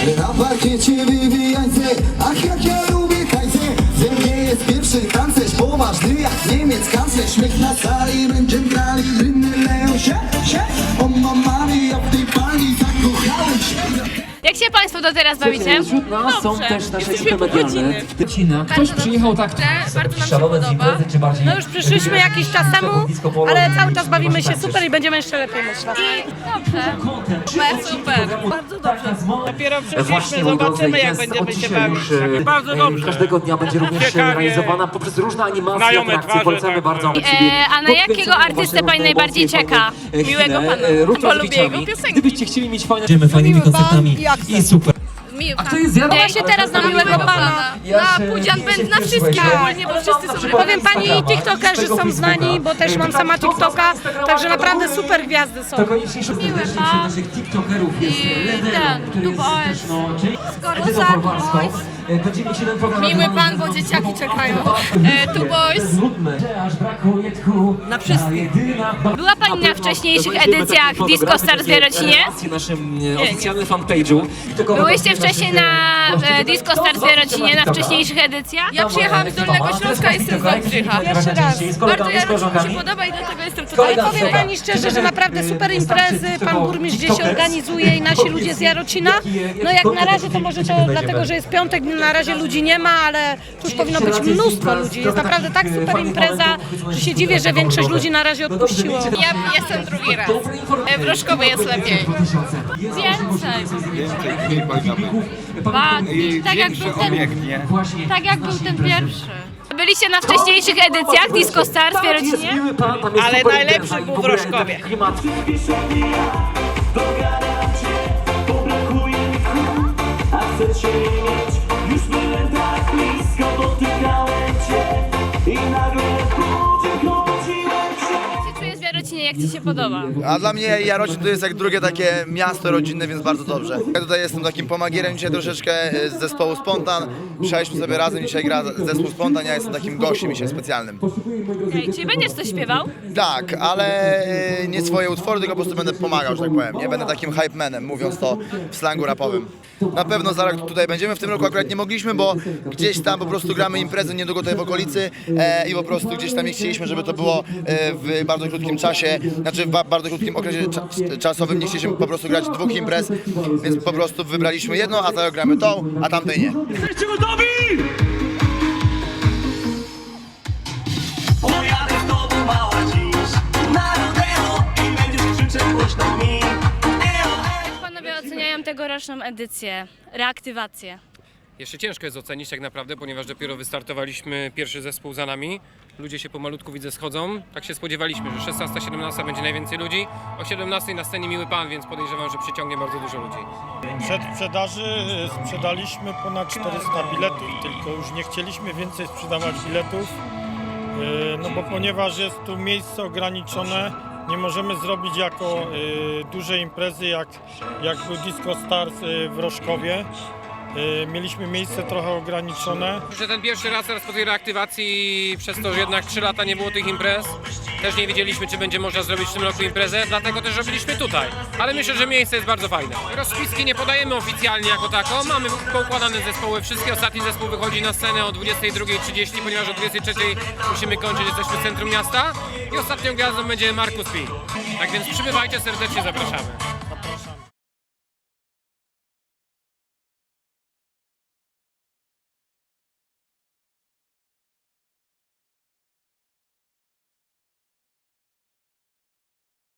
Na parkiecie wywijaj se Ach jak ja lubię hajsę Ze mnie jest pierwszy tancerz Poważny jak Niemiec kanclerz. Śmiech na sali Będziemy grali Dryny leją się, się O mamami się Państwo do teraz bawicie? Wśród nas są Dobrze. też nasze Jesteśmy ekipy godziny. Wycina. Ktoś Bardzo przyjechał tak. Bardzo nam się szalone z podoba. imprezy, czy bardziej No już przyszliśmy jakiś czas temu, ale i- cały czas bawimy się super i będziemy jeszcze lepiej myślę. Dobrze. Super, super. Bardzo dobrze. Dopiero przyszliśmy, moi drodzy, zobaczymy jak jest będziemy się bawić. już, e, Bardzo e, dobrze. Każdego dnia będzie również Ciekawie. realizowana poprzez różne animacje, Znajome atrakcje. twarze, Polecamy tak. bardzo. E, a na jakiego artystę pani najbardziej czeka? Miłego pana, bo lubię jego piosenki. Gdybyście chcieli mieć fajne... Będziemy fajnymi koncertami i super. A jest Jara? Ja się teraz na miłego pana. Na Pudzian na wszystkich ogólnie, bo wszyscy są Powiem pani, tiktokerzy są znani, bo też mam sama tiktoka, także naprawdę super gwiazdy są. To koniecznie serdecznie wśród naszych tiktokerów jest Leder, który Tu jest Boys. też, no, Edytą. Boys. E, Będziemy Miły pan, bo dzieciaki czekają. E, Tu Boys. Na wszystkich. Była pani na wcześniejszych edycjach Disco Stars w Jarocinie? Naszym e, oficjalnym fanpage'u. Byłyście wiadomo, wcześniej na e, Disco Stars w Jarocinie, na wcześniejszych edycjach? Ja przyjechałam z Dolnego Śląska, jestem z Wałbrzycha. Pierwszy raz. Z kolegami, z koleżankami. podoba i dlatego jestem Ale powiem pani szczerze, że naprawdę super imprezy pan burmistrz gdzieś organizuje i nasi ludzie z Jarocina. No jak na razie to może to dlatego, że jest piątek, na razie ludzi nie ma, ale tu już powinno być mnóstwo ludzi. Jest naprawdę tak super impreza, że się dziwię, że większość ludzi na razie odpuściło. Ja jestem drugi raz. W Rożkowie jest lepiej. Więcej. Bardziej. Tak jak był ten, tak jak był ten pierwszy. Byliście na wcześniejszych edycjach Disco Stars w Jarocinie? Ale najlepszy był w Rożkowie. Jak ci się podoba? A dla mnie Jarocin to jest jak drugie takie miasto rodzinne, więc bardzo dobrze. Ja tutaj jestem takim pomagierem dzisiaj troszeczkę e, z zespołu Spontan. Przyjechaliśmy sobie razem, dzisiaj gra zespół Spontan, ja jestem takim gościem dzisiaj specjalnym. Ej, czyli będziesz coś śpiewał? Tak, ale e, nie swoje utwory, tylko po prostu będę pomagał, że tak powiem. Nie będę takim hype manem, mówiąc to w slangu rapowym. Na pewno za rok tutaj będziemy. W tym roku akurat nie mogliśmy, bo gdzieś tam po prostu gramy imprezy niedługo tutaj w okolicy e, i po prostu gdzieś tam nie chcieliśmy, żeby to było e, w bardzo krótkim czasie, znaczy w ba- bardzo krótkim okresie cza czasowym. Nie chcieliśmy po prostu grać dwóch imprez, więc po prostu wybraliśmy jedną, a za rok gramy tą, a tamtej nie. Pojadę z tobą mała dziś Na rodeo i będziesz krzyczeć głośno mi Eo, Jak panowie oceniają tegoroczną edycję, reaktywację? Jeszcze ciężko jest ocenić tak naprawdę, ponieważ dopiero wystartowaliśmy, pierwszy zespół za nami. Ludzie się pomalutku widzę schodzą. Tak się spodziewaliśmy, że 16-17 będzie najwięcej ludzi. O 17 na scenie miły pan, więc podejrzewam, że przyciągnie bardzo dużo ludzi. Przed sprzedaży e, sprzedaliśmy ponad 400 biletów, tylko już nie chcieliśmy więcej sprzedawać biletów, e, no bo ponieważ jest tu miejsce ograniczone, nie możemy zrobić jako e, dużej imprezy jak, jak był Disco Stars w Rożkowie. E, Mieliśmy miejsce trochę ograniczone. Że ten pierwszy raz teraz po tej reaktywacji, przez to, że jednak 3 lata nie było tych imprez, też nie wiedzieliśmy, czy będzie można zrobić w tym roku imprezę, dlatego też robiliśmy tutaj. Ale myślę, że miejsce jest bardzo fajne. Rozpiski nie podajemy oficjalnie jako tako, mamy poukładane zespoły, wszystkie. Ostatni zespół wychodzi na scenę o 22.30, ponieważ o 23.00 musimy kończyć, jesteśmy w centrum miasta. I ostatnią gwiazdą będzie Markus Pi. Tak więc przybywajcie, serdecznie zapraszamy.